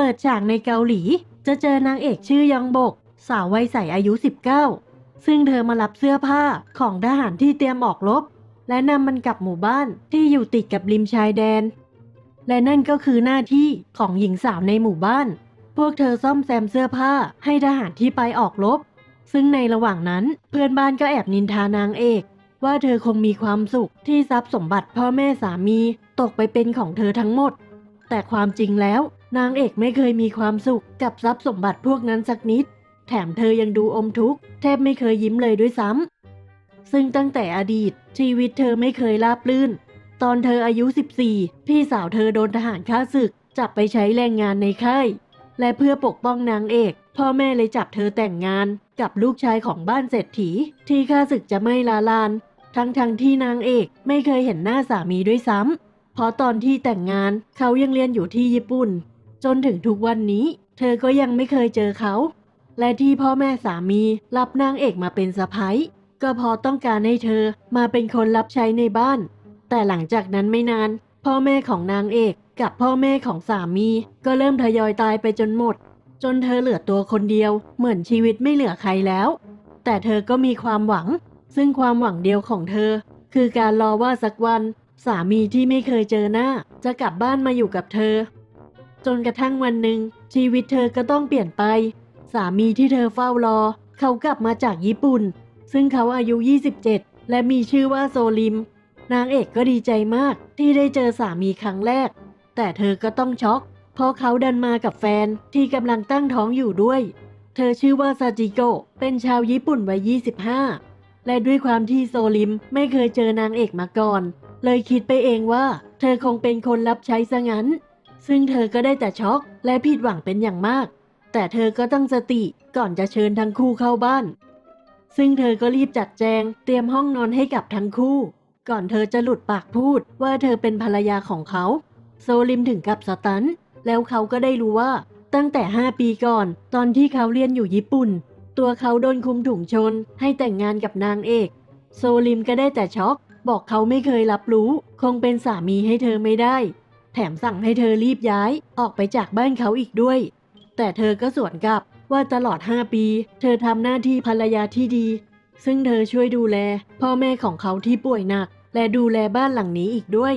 เปิดฉากในเกาหลี จะเจอนางเอกชื่อยองบก สาววัยใสอายุ 19 ซึ่งเธอมารับเสื้อผ้าของทหารที่เตรียมออกรบ และนำมันกลับหมู่บ้านที่อยู่ติดกับริมชายแดน และนั่นก็คือหน้าที่ของหญิงสาวในหมู่บ้าน พวกเธอซ่อมแซมเสื้อผ้าให้ทหารที่ไปออกรบ ซึ่งในระหว่างนั้นเพื่อนบ้านก็แอบนินทานางเอกว่าเธอคงมีความสุขที่ทรัพย์สมบัติพ่อแม่สามีตกไปเป็นของเธอทั้งหมด แต่ความจริงแล้ว นางเอกไม่เคยมีความสุขกับทรัพย์สมบัติพวกนั้นสักนิด แถมเธอยังดูอมทุกข์แทบไม่เคยยิ้มเลยด้วยซ้ำซึ่งตั้งแต่อดีต ชีวิตเธอไม่เคยราบรื่น ตอนเธออายุ 14 พี่สาวเธอโดนทหารฆ่าศึก จับไปใช้แรงงานในค่ายและเพื่อปกป้องนางเอก พ่อแม่เลยจับเธอแต่งงานกับลูกชายของบ้านเศรษฐี ที่ฆ่าศึกจะไม่ลาลาน ทั้งๆทที่นางเอกไม่เคยเห็นหน้าสามีด้วยซ้ำเพราะตอนที่แต่งงานเขายังเรียนอยู่ที่ญี่ปุ่น จนถึงทุกวันนี้ เธอก็ยังไม่เคยเจอเขา และที่พ่อแม่สามีรับนางเอกมาเป็นสะพ้ยก็พอต้องการให้เธอมาเป็นคนรับใช้ในบ้าน แต่หลังจากนั้นไม่นาน พ่อแม่ของนางเอกกับพ่อแม่ของสามีก็เริ่มทยอยตายไปจนหมด จนเธอเหลือตัวคนเดียว เหมือนชีวิตไม่เหลือใครแล้ว แต่เธอก็มีความหวัง ซึ่งความหวังเดียวของเธอ คือการรอว่าสักวัน สามีที่ไม่เคยเจอหน้า จะกลับบ้านมาอยู่กับเธอ จนกระทั่งวันหนึ่ง ชีวิตเธอก็ต้องเปลี่ยนไป สามีที่เธอเฝ้ารอ เขากลับมาจากญี่ปุ่น ซึ่งเขาอายุ 27 และมีชื่อว่าโซลิม นางเอกก็ดีใจมากที่ได้เจอสามีครั้งแรก แต่เธอก็ต้องช็อก เพราะเขาดันมากับแฟนที่กำลังตั้งท้องอยู่ด้วย เธอชื่อว่าซาจิโกะเป็นชาวญี่ปุ่นวัย 25 และด้วยความที่โซลิมไม่เคยเจอนางเอกมาก่อน เลยคิดไปเองว่า เธอคงเป็นคนรับใช้ซะงั้น ซึ่งเธอก็ได้แต่ช็อกและผิดหวังเป็นอย่างมาก แต่เธอก็ตั้งสติก่อนจะเชิญทั้งคู่เข้าบ้าน ซึ่งเธอก็รีบจัดแจงเตรียมห้องนอนให้กับทั้งคู่ ก่อนเธอจะหลุดปากพูดว่าเธอเป็นภรรยาของเขา โซลิมถึงกับสตัน แล้วเขาก็ได้รู้ว่าตั้งแต่ 5 ปีก่อน ตอนที่เขาเรียนอยู่ญี่ปุ่น ตัวเขาโดนคุมถุงชน ให้แต่งงานกับนางเอก โซลิมก็ได้แต่ช็อก บอกเขาไม่เคยรับรู้ คงเป็นสามีให้เธอไม่ได้ แถมสั่งให้เธอรีบย้ายออกไปจากบ้านเขาอีกด้วย แต่เธอก็สวนกลับว่าตลอด 5 ปี เธอทำหน้าที่ภรรยาที่ดี ซึ่งเธอช่วยดูแล พ่อแม่ของเขาที่ป่วยหนัก และดูแลบ้านหลังนี้อีกด้วย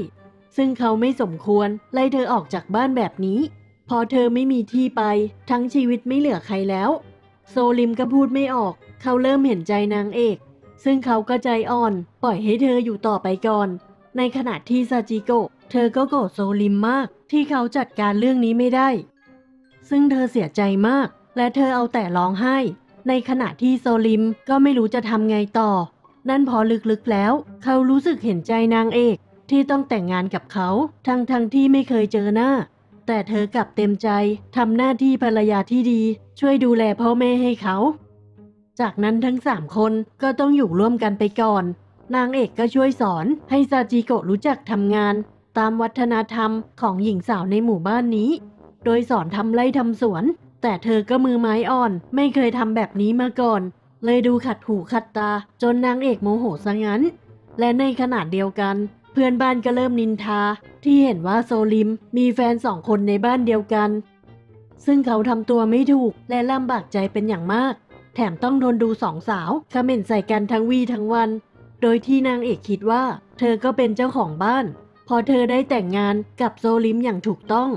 ซึ่งเขาไม่สมควรไล่เธอออกจากบ้านแบบนี้ พอเธอไม่มีที่ไป ทั้งชีวิตไม่เหลือใครแล้ว โซลิมก็พูดไม่ออก เขาเริ่มเห็นใจนางเอก ซึ่งเขาก็ใจอ่อน ปล่อยให้เธออยู่ต่อไปก่อน ในขณะที่ซาจิโกะ เธอก็โกรธโซลิมมากที่เขาจัดการเรื่องนี้ไม่ได้ ซึ่งเธอเสียใจมาก และเธอเอาแต่ร้องไห้ ในขณะที่โซลิมก็ไม่รู้จะทำไงต่อ นั่นพอลึกๆแล้ว เขารู้สึกเห็นใจนางเอกที่ต้องแต่งงานกับเขา ทั้งๆทที่ไม่เคยเจอหน้า แต่เธอกลับเต็มใจทำหน้าที่ภรรยาที่ดี ช่วยดูแลพ่อแม่ให้เขา จากนั้นทั้งสามคนก็ต้องอยู่ร่วมกันไปก่อน นางเอกก็ช่วยสอนให้ซาจิโกะรู้จักทำงาน ตามวัฒนธรรมของหญิงสาวในหมู่บ้านนี้ โดยสอนทำไร่ทำสวน แต่เธอก็มือไม้อ่อน ไม่เคยทำแบบนี้มาก่อน เลยดูขัดหูขัดตา จนนางเอกโมโหซะงั้น และในขณะเดียวกัน เพื่อนบ้านก็เริ่มนินทา ที่เห็นว่าโซลิมมีแฟนสองคนในบ้านเดียวกัน ซึ่งเขาทำตัวไม่ถูกและลำบากใจเป็นอย่างมาก แถมต้องทนดูสองสาวคอมเมนต์ใส่กันทั้งวีทั้งวัน โดยที่นางเอกคิดว่า เธอก็เป็นเจ้าของบ้าน อเธอได้แต่งงานกับโซลิมอย่างถูกต้อง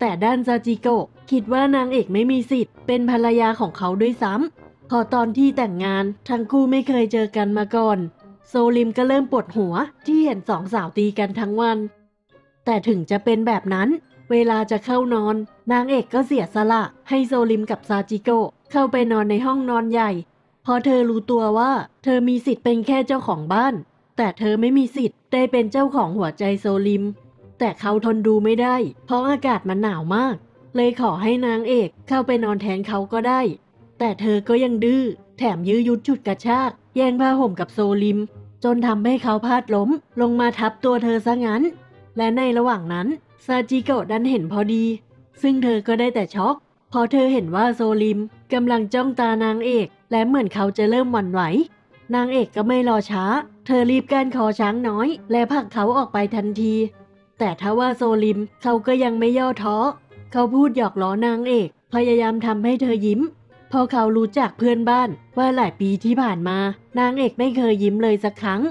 แต่ด้านซาจิโกะคิดว่านางเอกไม่มีสิทธิ์ เป็นภรรยาของเขาด้วยซ้ำพอตอนที่แต่งงานทั้งคู่ไม่เคยเจอกันมาก่อน โซลิมก็เริ่มปวดหัวที่เห็นสองสาวตีกันทั้งวัน แต่ถึงจะเป็นแบบนั้น เวลาจะเข้านอน นางเอกก็เสียสละให้โซลิมกับซาจิโกะเข้าไปนอนในห้องนอนใหญ่พราะเธอรู้ตัวว่า เธอมีสิทธิ์เป็นแค่เจ้าของบ้าน แต่เธอไม่มีสิทธิ์ได้เป็นเจ้าของหัวใจโซลิม แต่เขาทนดูไม่ได้ เพราะอากาศมันหนาวมาก เลยขอให้นางเอกเข้าไปนอนแทนเขาก็ได้ แต่เธอก็ยังดื้อ แถมยื้อยุดฉุดกระชาก แย่งผ้าห่มกับโซลิม จนทำให้เขาพลาดล้ม ลงมาทับตัวเธอซะงั้น และในระหว่างนั้นซาจิโกะดันเห็นพอดี ซึ่งเธอก็ได้แต่ช็อกพอเธอเห็นว่าโซลิมกำลังจ้องตานางเอก และเหมือนเขาจะเริ่มหวั่นไหว นางเอกก็ไม่รอช้า เธอรีบก้านคอช้างน้อย และผลักเขาออกไปทันที แต่ถ้าว่าโซลิมเขาก็ยังไม่ย่อท้อ เขาพูดหยอกล้อนางเอก พยายามทำให้เธอยิ้ม พอเขารู้จักเพื่อนบ้านว่าหลายปีที่ผ่านมา นางเอกไม่เคยยิ้มเลยสักครั้ง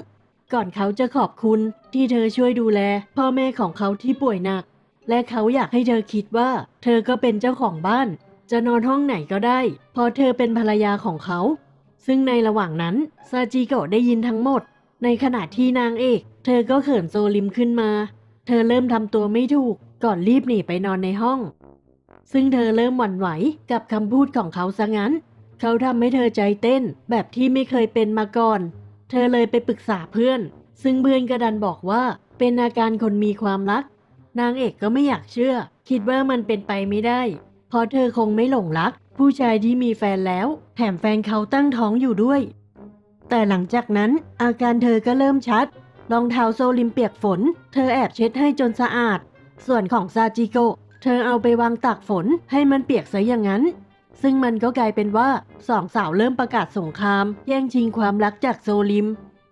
ก่อนเขาจะขอบคุณที่เธอช่วยดูแล พ่อแม่ของเขาที่ป่วยหนัก และเขาอยากให้เธอคิดว่า เธอก็เป็นเจ้าของบ้าน จะนอนห้องไหนก็ได้พราะเธอเป็นภรรยาของเขา ซึ่งในระหว่างนั้นซาจิโกะได้ยินทั้งหมด ในขณะที่นางเอก เธอก็เขินโซลิมขึ้นมา เธอเริ่มทำตัวไม่ถูกก่อนรีบหนีไปนอนในห้อง ซึ่งเธอเริ่มหวั่นไหวกับคำพูดของเขาซะงั้น เขาทำให้เธอใจเต้นแบบที่ไม่เคยเป็นมาก่อน เธอเลยไปปรึกษาเพื่อน ซึ่งเพื่อนก็ดันบอกว่าเป็นอาการคนมีความรัก นางเอกก็ไม่อยากเชื่อ คิดว่ามันเป็นไปไม่ได้ เพราะเธอคงไม่หลงรัก ผู้ชายที่มีแฟนแล้ว แถมแฟนเขาตั้งท้องอยู่ด้วย แต่หลังจากนั้นอาการเธอก็เริ่มชัด รองเท้าโซลิมเปียกฝน เธอแอบเช็ดให้จนสะอาด ส่วนของซาจิโกเธอเอาไปวางตากฝนให้มันเปียกซะอย่างนั้น ซึ่งมันก็กลายเป็นว่าสองสาวเริ่มประกาศสงคราม แย่งชิงความรักจากโซลิม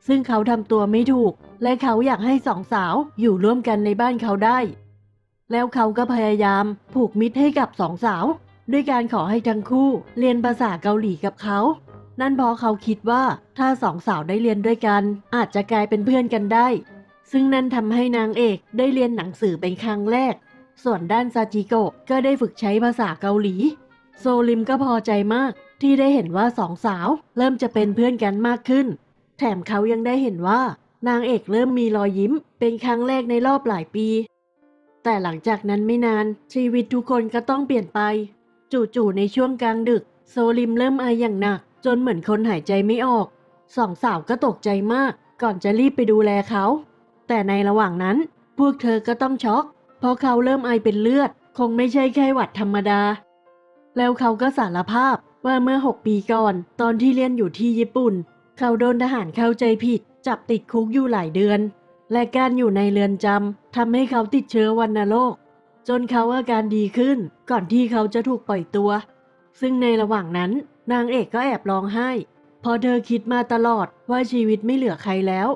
ซึ่งเขาทำตัวไม่ถูก และเขาอยากให้สองสาวอยู่ร่วมกันในบ้านเขาได้ แล้วเขาก็พยายามผูกมิตรให้กับสองสาว ด้วยการขอให้ทั้งคู่เรียนภาษาเกาหลีกับเขา นั่นเพราะเขาคิดว่าถ้าสองสาวได้เรียนด้วยกัน อาจจะกลายเป็นเพื่อนกันได้ ซึ่งนั่นทำให้นางเอกได้เรียนหนังสือเป็นครั้งแรก ส่วนด้านซาจิโกะก็ได้ฝึกใช้ภาษาเกาหลี โซลิมก็พอใจมากที่ได้เห็นว่าสองสาวเริ่มจะเป็นเพื่อนกันมากขึ้น แถมเขายังได้เห็นว่านางเอกเริ่มมีรอยยิ้ม เป็นครั้งแรกในรอบหลายปี แต่หลังจากนั้นไม่นานชีวิตทุกคนก็ต้องเปลี่ยนไป จู่ๆในช่วงกลางดึก โซลิมเริ่มไออย่างหนัก จนเหมือนคนหายใจไม่ออกสองสาวก็ตกใจมาก ก่อนจะรีบไปดูแลเขา แต่ในระหว่างนั้น พวกเธอก็ต้องช็อก เพราะเขาเริ่มไอเป็นเลือด คงไม่ใช่แค่หวัดธรรมดา แล้วเขาก็สารภาพว่าเมื่อ 6 ปีก่อน ตอนที่เรียนอยู่ที่ญี่ปุ่น เขาโดนทหารเข้าใจผิด จับติดคุกอยู่หลายเดือน และการอยู่ในเรือนจำทำให้เขาติดเชื้อวัณโรค จนเขาอาการดีขึ้น ก่อนที่เขาจะถูกปล่อยตัว ซึ่งในระหว่างนั้น นางเอกก็แอบร้องไห้พราะเธอคิดมาตลอดว่าชีวิตไม่เหลือใครแล้ว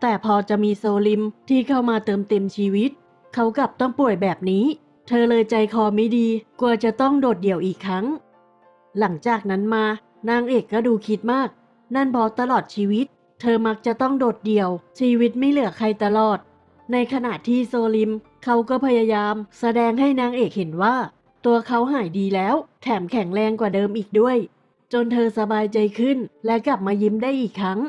แต่พอจะมีโซลิมที่เข้ามาเติมเต็มชีวิต เขากลับต้องป่วยแบบนี้ เธอเลยใจคอไม่ดี กลัวจะต้องโดดเดี่ยวอีกครั้ง หลังจากนั้นมานางเอกก็ดูคิดมาก นั่นเพราะตลอดชีวิต เธอมักจะต้องโดดเดี่ยว ชีวิตไม่เหลือใครตลอด ในขณะที่โซลิม เขาก็พยายามแสดงให้นางเอกเห็นว่า ตัวเขาหายดีแล้ว แถมแข็งแรงกว่าเดิมอีกด้วย จนเธอสบายใจขึ้น และกลับมายิ้มได้อีกครั้ง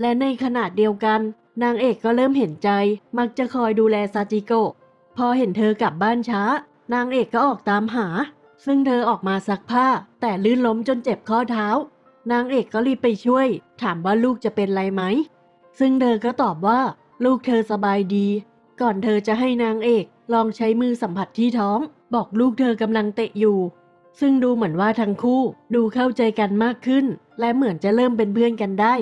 และในขณะเดียวกัน นางเอกก็เริ่มเห็นใจ มักจะคอยดูแลซาจิโกะพอเห็นเธอกลับบ้านช้า นางเอกก็ออกตามหา ซึ่งเธอออกมาซักผ้า แต่ลื่นล้มจนเจ็บข้อเท้า นางเอกก็รีบไปช่วย ถามว่าลูกจะเป็นไรไหม ซึ่งเธอก็ตอบว่า ลูกเธอสบายดี ก่อนเธอจะให้นางเอกลองใช้มือสัมผัสที่ท้อง บอกลูกเธอกำลังเตะอยู่ ซึ่งดูเหมือนว่าทั้งคู่ดูเข้าใจกันมากขึ้น และเหมือนจะเริ่มเป็นเพื่อนกันได้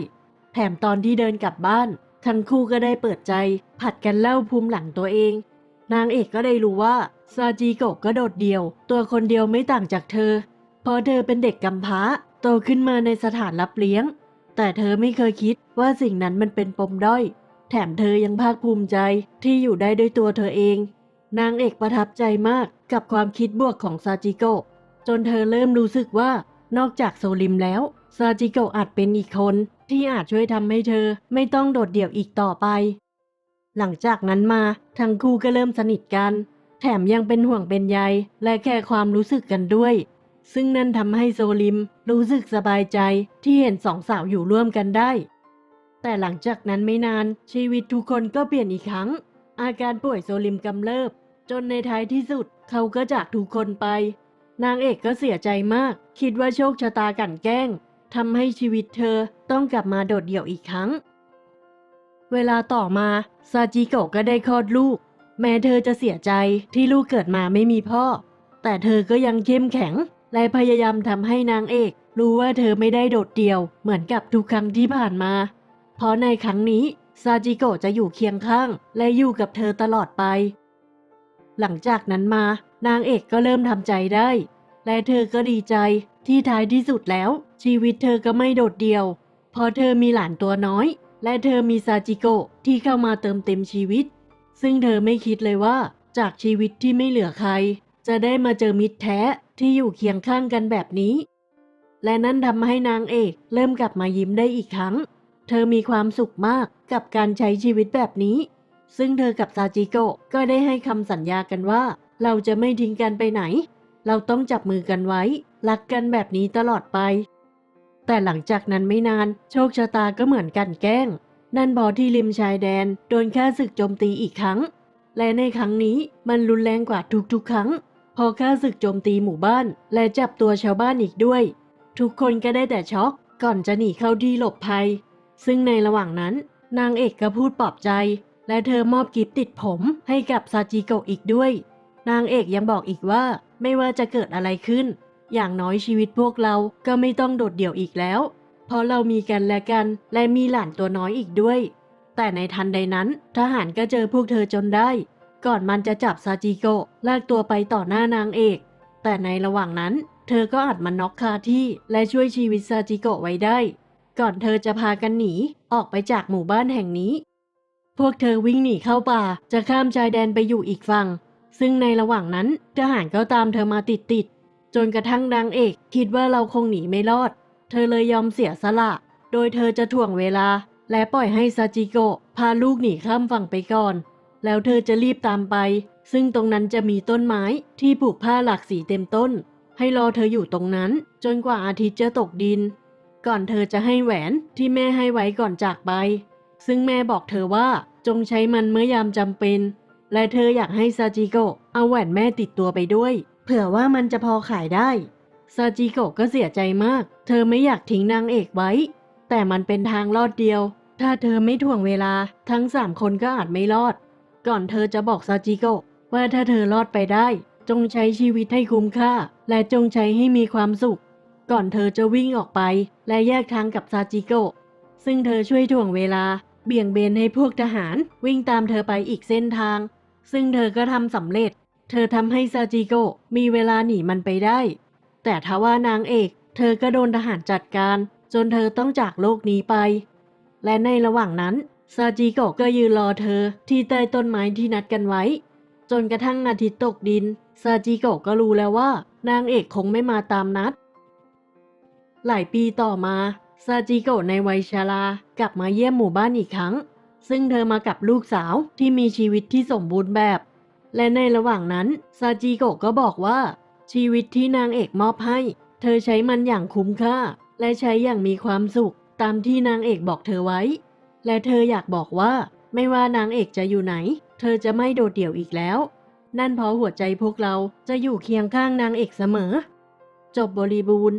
แถมตอนที่เดินกลับบ้าน ทั้งคู่ก็ได้เปิดใจ ผัดกันเล่าภูมิหลังตัวเอง นางเอกก็ได้รู้ว่าซาจิโกะก็โดดเดี่ยว ตัวคนเดียวไม่ต่างจากเธอ เพราะเธอเป็นเด็กกำพร้า โตขึ้นมาในสถานรับเลี้ยง แต่เธอไม่เคยคิดว่าสิ่งนั้นมันเป็นปมด้อย แถมเธอยังภาคภูมิใจที่อยู่ได้ด้วยตัวเธอเอง นางเอกประทับใจมากกับความคิดบวกของซาจิโกะจนเธอเริ่มรู้สึกว่านอกจากโซลิมแล้วซาจิโกะอาจเป็นอีกคนที่อาจช่วยทำให้เธอไม่ต้องโดดเดี่ยวอีกต่อไป หลังจากนั้นมาทั้งคู่ก็เริ่มสนิทกัน แถมยังเป็นห่วงเป็นใยและแค่ความรู้สึกกันด้วย ซึ่งนั่นทำให้โซลิมรู้สึกสบายใจที่เห็นสองสาวอยู่ร่วมกันได้ แต่หลังจากนั้นไม่นานชีวิตทุกคนก็เปลี่ยนอีกครั้ง อาการป่วยโซลิมกำเริบ จนในท้ายที่สุดเขาก็จากทุกคนไป นางเอกก็เสียใจมาก คิดว่าโชคชะตากั่นแกล้งทำให้ชีวิตเธอต้องกลับมาโดดเดี่ยวอีกครั้ง เวลาต่อมาซาจิโกะก็ได้คลอดลูก แม้เธอจะเสียใจที่ลูกเกิดมาไม่มีพ่อ แต่เธอก็ยังเข้มแข็ง และพยายามทำให้นางเอก รู้ว่าเธอไม่ได้โดดเดี่ยว เหมือนกับทุกครั้งที่ผ่านมา เพราะในครั้งนี้ซาจิโกะจะอยู่เคียงข้าง และอยู่กับเธอตลอดไป หลังจากนั้นมานางเอกก็เริ่มทำใจได้ และเธอก็ดีใจที่ท้ายที่สุดแล้ว ชีวิตเธอก็ไม่โดดเดี่ยวเพราะเธอมีหลานตัวน้อย และเธอมีซาจิโกะที่เข้ามาเติมเต็มชีวิต ซึ่งเธอไม่คิดเลยว่า จากชีวิตที่ไม่เหลือใคร จะได้มาเจอมิตรแท้ที่อยู่เคียงข้างกันแบบนี้ และนั่นทำให้นางเอกเริ่มกลับมายิ้มได้อีกครั้ง เธอมีความสุขมากกับการใช้ชีวิตแบบนี้ ซึ่งเธอกับซาจิโกะก็ได้ให้คำสัญญากันว่า เราจะไม่ทิ้งกันไปไหน เราต้องจับมือกันไว้ รักกันแบบนี้ตลอดไป แต่หลังจากนั้นไม่นาน โชคชะตาก็เหมือนกันแกล้ง นั่นบอที่ริมชายแดนโดนข้าศึกโจมตีอีกครั้ง และในครั้งนี้มันรุนแรงกว่าทุกๆ ครั้ง พอข้าศึกโจมตีหมู่บ้าน และจับตัวชาวบ้านอีกด้วย ทุกคนก็ได้แต่ช็อกก่อนจะหนีเข้าที่หลบภัย ซึ่งในระหว่างนั้น นางเอกก็พูดปลอบใจ และเธอมอบกิฟต์ติดผมให้กับซาจิโกะอีกด้วย นางเอกยังบอกอีกว่าไม่ว่าจะเกิดอะไรขึ้น อย่างน้อยชีวิตพวกเราก็ไม่ต้องโดดเดี่ยวอีกแล้ว เพราะเรามีกันและกันและมีหลานตัวน้อยอีกด้วย แต่ในทันใดนั้น ทหารก็เจอพวกเธอจนได้ ก่อนมันจะจับซาจิโกะลากตัวไปต่อหน้านางเอก แต่ในระหว่างนั้น เธอก็อัดมันน็อกคาที่และช่วยชีวิตซาจิโกะไว้ได้ ก่อนเธอจะพากันหนี ออกไปจากหมู่บ้านแห่งนี้ พวกเธอวิ่งหนีเข้าป่าจะข้ามชายแดนไปอยู่อีกฝั่ง ซึ่งในระหว่างนั้นทหารก็ตามเธอมาติดๆจนกระทั่งนางเอก คิดว่าเราคงหนีไม่รอด เธอเลยยอมเสียสละ โดยเธอจะถ่วงเวลา และปล่อยให้ซาจิโกะพาลูกหนีข้ามฝั่งไปก่อน แล้วเธอจะรีบตามไป ซึ่งตรงนั้นจะมีต้นไม้ที่ผูกผ้าหลากสีเต็มต้น ให้รอเธออยู่ตรงนั้น จนกว่าอาทิตย์จะตกดิน ก่อนเธอจะให้แหวนที่แม่ให้ไว้ก่อนจากไป ซึ่งแม่บอกเธอว่าจงใช้มันเมื่อยามจำเป็น และเธออยากให้ซาจิโกะเอาแหวนแม่ติดตัวไปด้วย เผื่อว่ามันจะพอขายได้ซาจิโกะก็เสียใจมาก เธอไม่อยากทิ้งนางเอกไว้ แต่มันเป็นทางรอดเดียว ถ้าเธอไม่ถ่วงเวลาทั้งสามคนก็อาจไม่รอด ก่อนเธอจะบอกซาจิโกะว่าถ้าเธอรอดไปได้ จงใช้ชีวิตให้คุ้มค่า และจงใช้ให้มีความสุข ก่อนเธอจะวิ่งออกไป และแยกทางกับซาจิโกะซึ่งเธอช่วยถ่วงเวลา เบี่ยงเบนให้พวกทหารวิ่งตามเธอไปอีกเส้นทาง ซึ่งเธอก็ทำสำเร็จ เธอทำให้ซาจิโกะมีเวลาหนีมันไปได้ แต่ทว่านางเอก เธอก็โดนทหารจัดการ จนเธอต้องจากโลกนี้ไป และในระหว่างนั้นซาจิโกะก็ยืนรอเธอที่ใต้ต้นไม้ที่นัดกันไว้ จนกระทั่งอาทิตย์ตกดินซาจิโกะก็รู้แล้วว่า นางเอกคงไม่มาตามนัด หลายปีต่อมาซาจิโกะในวัยชรากลับมาเยี่ยมหมู่บ้านอีกครั้ง ซึ่งเธอมากับลูกสาวที่มีชีวิตที่สมบูรณ์แบบ และในระหว่างนั้นซาจิโกะก็บอกว่า ชีวิตที่นางเอกมอบให้ เธอใช้มันอย่างคุ้มค่า และใช้อย่างมีความสุข ตามที่นางเอกบอกเธอไว้ และเธออยากบอกว่า ไม่ว่านางเอกจะอยู่ไหน เธอจะไม่โดดเดี่ยวอีกแล้ว นั่นเพราะหัวใจพวกเราจะอยู่เคียงข้างนางเอกเสมอ จบบริบูรณ์